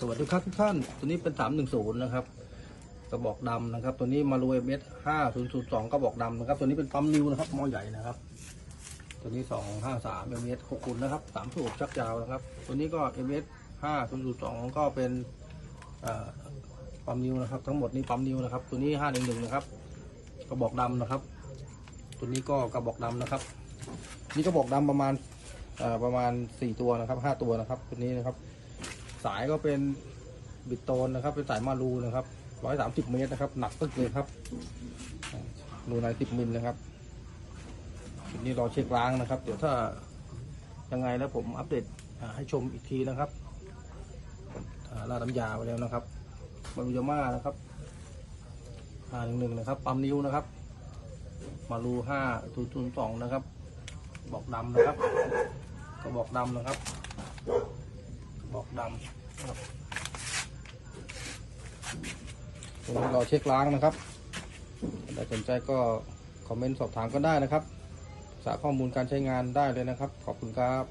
สวัสดีครับทุกท่าน ตัวนี้เป็น310นะครับ กระบอกดำนะครับ ตัวนี้มารูเอเมส5002กระบอกดำนะครับ ตัวนี้เป็นปั๊มนิวนะครับหม้อใหญ่นะครับ ตัวนี้253เอเมส6คุณนะครับ3สูบชักยาวนะครับ ตัวนี้ก็เอเมส5002ก็เป็นเอ่อปั๊มนิวนะครับ ทั้งหมดนี้ปั๊มนิวนะครับ ตัวนี้511นะครับ กระบอกดำนะครับ ตัวนี้ก็กระบอกดำนะครับ นี่กระบอกดำประมาณประมาณ4ตัวนะครับ5ตัวนะครับ ตัวนี้นะครับ สายก็เป็นบิดโตนนะครับ เป็นสายมารูนะครับ130เมตรนะครับ หนักตึกเลยครับรูใน10มิลนะครับทีนี้รอเช็คล้างนะครับ เดี๋ยวถ้ายังไงแล้วผมอัปเดตให้ชมอีกทีนะครับลาดน้ำยาไปแล้วนะครับมารูยาม่านะครับห้าหนึ่งหนึ่งนะครับ ปั๊มนิ้วนะครับ มารูห้าศูนย์ศูนย์สองนะครับ บอกดำนะครับ ก็บอกดำนะครับ ดำครับตรงนี้เราเช็คล้างนะครับถ้าสนใจก็คอมเมนต์สอบถามก็ได้นะครับ สาข้อมูลการใช้งานได้เลยนะครับ ขอบคุณครับ